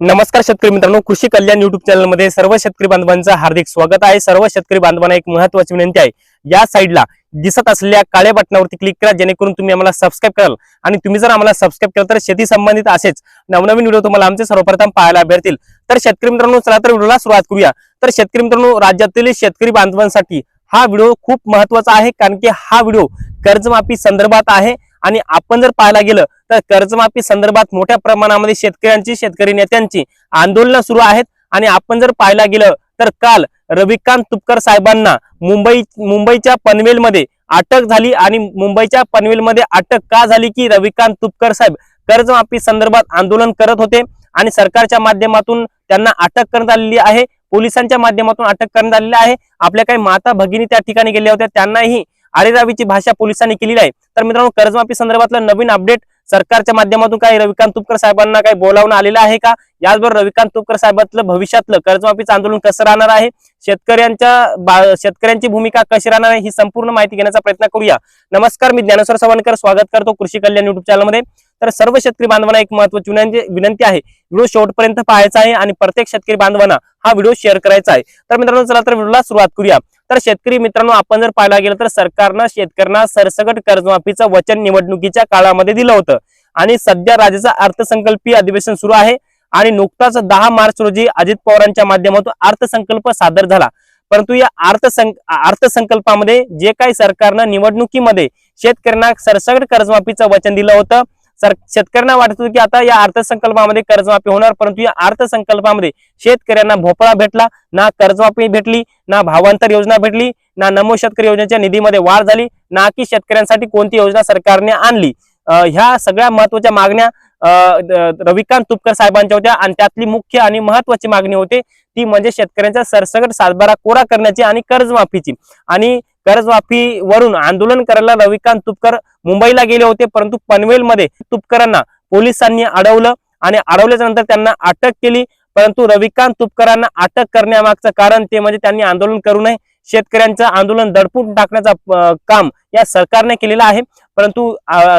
नमस्कार शेतकरी मित्रांनो कृषी कल्याण युट्यूब चॅनलमध्ये सर्व शेतकरी बांधवांचं हार्दिक स्वागत आहे. सर्व शेतकरी बांधवांना एक महत्वाची विनंती आहे. या साईडला दिसत असलेल्या काळ्या बटनावरती क्लिक करा जेणेकरून तुम्ही आम्हाला सबस्क्राईब कराल. आणि तुम्ही जर आम्हाला सबस्क्राईब केलं तर शेती संबंधित असेच नवनवीन व्हिडिओ तुम्हाला आमचे सर्वप्रथम पाहायला भेटतील. तर शेतकरी मित्रांनो चला तर व्हिडिओला सुरुवात करूया. तर शेतकरी मित्रांनो राज्यातील शेतकरी बांधवांसाठी हा व्हिडिओ खूप महत्त्वाचा आहे कारण की हा व्हिडिओ कर्जमाफी संदर्भात आहे. आणि आपण जर पाहायला गेलं तर कर्जमाफी संदर्भात मोठ्या प्रमाणामध्ये शेतकऱ्यांची शेतकरी नेत्यांची आंदोलनं सुरू आहेत. आणि आपण जर पाहायला गेलं तर काल रविकांत तुपकर साहेबांना मुंबई मुंबईच्या पनवेलमध्ये अटक झाली. आणि मुंबईच्या पनवेलमध्ये अटक का झाली की रविकांत तुपकर साहेब कर्जमाफी संदर्भात आंदोलन करत होते आणि सरकारच्या माध्यमातून त्यांना अटक करण्यात आलेली आहे. पोलिसांच्या माध्यमातून अटक करण्यात आलेली आहे. आपल्या काही माता भगिनी त्या ठिकाणी गेल्या होत्या. त्यांनाही आरेरावीची भाषा पोलिसांनी केलेली आहे. तर मित्रांनो कर्जमाफी संदर्भातलं नवीन अपडेट सरकारच्या माध्यमातून काही रविकांत तुपकर साहेबांना काही बोलावणं आलेलं आहे का? याचबरोबर रविकांत तुपकर साहेबातलं भविष्यातलं कर्जमाफीचं आंदोलन कसं राहणार आहे? शेतकऱ्यांच्या बा- शेतकऱ्यांची भूमिका कशी राहणार आहे? ही संपूर्ण माहिती घेण्याचा प्रयत्न करूया. नमस्कार मी ज्ञानेश्वर सवानकर. स्वागत करतो कृषी कल्याण युट्यूब चॅनलमध्ये तर सर्व शेतकरी बांधवांना एक महत्वाची विनंती विनंती आहे. व्हिडिओ शेवटपर्यंत पाहायचा आहे आणि प्रत्येक शेतकरी बांधवांना हा व्हिडिओ शेअर करायचा आहे. तर मित्रांनो चला तर व्हिडिओला सुरुवात करूया. तर शेतकरी मित्रांनो आपण जर पाहायला गेलं तर सरकारनं शेतकऱ्यांना सरसकट कर्जमाफीचं वचन निवडणुकीच्या काळामध्ये दिलं होतं. आणि सध्या राज्याचं अर्थसंकल्पीय अधिवेशन सुरू आहे आणि नुकताच दहा मार्च रोजी अजित पवारांच्या माध्यमातून अर्थसंकल्प सादर झाला. परंतु या अर्थसंक अर्थसंकल्पामध्ये जे काही सरकारनं निवडणुकीमध्ये शेतकऱ्यांना सरसकट कर्जमाफीचं वचन दिलं होतं सर शेतकऱ्यांना वाटत होतं की आता या अर्थसंकल्पामध्ये कर्जमाफी होणार परंतु या अर्थसंकल्पामध्ये शेतकऱ्यांना भोपळा भेटला ना कर्जमाफी भेटली ना भावांतर योजना भेटली ना नमो शेतकरी योजनेच्या निधीमध्ये वाढ झाली ना की शेतकऱ्यांसाठी कोणती योजना सरकारने आणली. ह्या सगळ्या महत्त्वाच्या मागण्या अं, रविकांत तुपकर साहेबांच्या होत्या आणि त्यातली मुख्य आणि महत्वाची मागणी होती ती म्हणजे शेतकऱ्यांचा सरसकट सातबारा कोरा करण्याची आणि कर्जमाफीची. आणि कर्जमाफी वरून आंदोलन करायला रविकांत तुपकर मुंबईला गेले होते परंतु पनवेलमध्ये तुपकरांना पोलिसांनी अडवलं आणि अडवल्याच्या नंतर त्यांना अटक केली. परंतु रविकांत तुपकरांना अटक करण्यामागचं कारण ते म्हणजे त्यांनी आंदोलन करू नये. शेतकऱ्यांचं आंदोलन दडपून टाकण्याचा काम या सरकारने केलेलं आहे. परंतु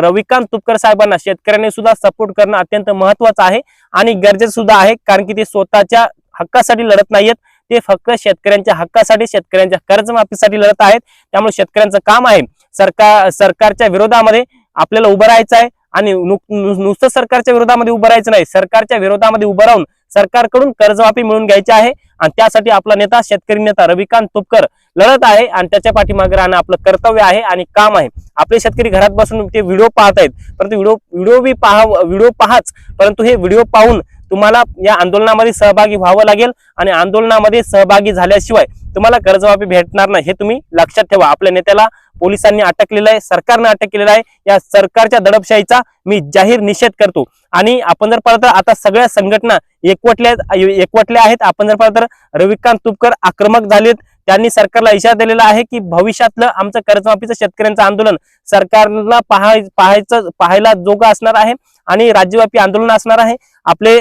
रविकांत तुपकर साहेबांना शेतकऱ्यांनी सुद्धा सपोर्ट करणं अत्यंत महत्वाचं आहे आणि गरजेचं सुद्धा आहे कारण की ते स्वतःच्या हक्कासाठी लढत नाहीयेत. ते फक्त शेतकऱ्यांच्या हक्कासाठी शेतकऱ्यांच्या कर्जमाफीसाठी लढत आहेत. त्यामुळे शेतकऱ्यांचं काम आहे. सरकार सरकारच्या विरोधामध्ये आपल्याला उभं राहायचं आहे आणि नुक- नुसतं सरकारच्या विरोधामध्ये उभं राहायचं नाही. सरकारच्या विरोधामध्ये उभं राहून सरकारकडून कर्जमाफी मिळून घ्यायची आहे. आणि त्यासाठी आपला नेता शेतकरी नेता रविकांत तुपकर लढत आहे आणि त्याच्या पाठीमागे राहणं आपलं कर्तव्य आहे आणि काम आहे. आपले शेतकरी घरात बसून ते व्हिडिओ पाहत आहेत परंतु व्हिडिओ व्हिडिओ बी पहा व्हिडिओ पाहाच परंतु हे व्हिडिओ पाहून तुम्हाला या आंदोलनामध्ये सहभागी व्हावं लागेल आणि आंदोलनामध्ये सहभागी झाल्याशिवाय तुम्हाला कर्जमाफी भेटणार नाही हे तुम्ही लक्षात ठेवा. आपल्या नेत्याला पोलिसांनी अटक केलेलं आहे सरकारनं अटक केलेलं आहे. या सरकारच्या दडपशाहीचा मी जाहीर निषेध करतो. आणि आपण जर पाहिलं तर आता सगळ्या संघटना एकवटल्या एकवटल्या आहेत. आपण जर पाहिलं तर रविकांत तुपकर आक्रमक झालेत. त्यांनी सरकारला इशारा दिलेला आहे की भविष्यातलं आमचं कर्जमाफीचं शेतकऱ्यांचं आंदोलन सरकारला पाहाय पाहायचं पाहायला जोग असणार आहे आणि राज्यव्यापी आंदोलन असणार आहे. आपले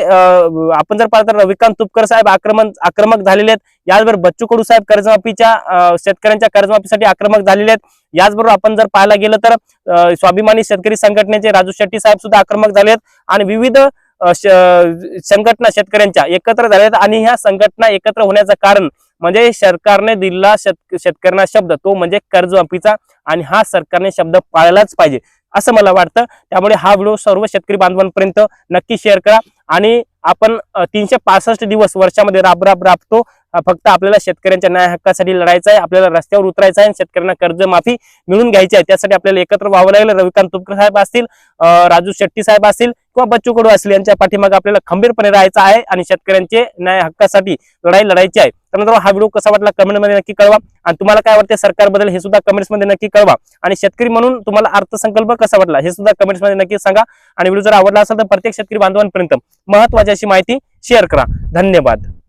आपण जर पाहिलं तर रविकांत तुपकर साहेब आक्रमण आक्रमक झालेले आहेत. याचबरोबर बच्चू कडू साहेब कर्जमाफीच्या शेतकऱ्यांच्या कर्जमाफीसाठी आक्रमक झालेले आहेत. याचबरोबर आपण जर पाहायला गेलं तर स्वाभिमानी शेतकरी संघटनेचे राजू शेट्टी साहेब सुद्धा आक्रमक झाले आहेत. आणि विविध संघटना शेतकऱ्यांच्या एकत्र झाल्या आहेत आणि ह्या संघटना एकत्र होण्याचं कारण म्हणजे सरकारने दिलेला शेत शेतकऱ्यांना शब्द तो म्हणजे कर्जमाफीचा आणि हा सरकारने शब्द पाळलाच पाहिजे असं मला वाटतं. त्यामुळे हा व्हिडिओ सर्व शेतकरी बांधवांपर्यंत नक्की शेअर करा आणि आपण तीनशे पासष्ट दिवस वर्षामध्ये राब राब राबतो. फक्त आपल्याला शेतकऱ्यांच्या न्याय हक्कासाठी लढायचं आहे आपल्याला रस्त्यावर उतरायचं आहे आणि शेतकऱ्यांना कर्जमाफी मिळून घ्यायची आहे. त्यासाठी आपल्याला एकत्र व्हावं लागेल. रविकांत तुपकर साहेब असतील राजू शेट्टी साहेब असतील किंवा बच्चू कडू असतील यांच्या पाठीमागे आपल्याला खंबीरपणे राहायचं आहे आणि शेतकऱ्यांचे न्याय हक्कासाठी लढाई लढायची आहे. तर हा व्हिडिओ कसा वाटला कमेंटमध्ये नक्की कळवा. आणि तुम्हाला काय वाटते सरकारबद्दल हे सुद्धा कमेंट्समध्ये नक्की कळवा. आणि शेतकरी म्हणून तुम्हाला अर्थसंकल्प कसा वाटला हे सुद्धा कमेंट्समध्ये नक्की सांगा. आणि व्हिडिओ जर आवडला असेल तर प्रत्येक शेतकरी बांधवांपर्यंत महत्वाची अशी माहिती शेअर करा. धन्यवाद.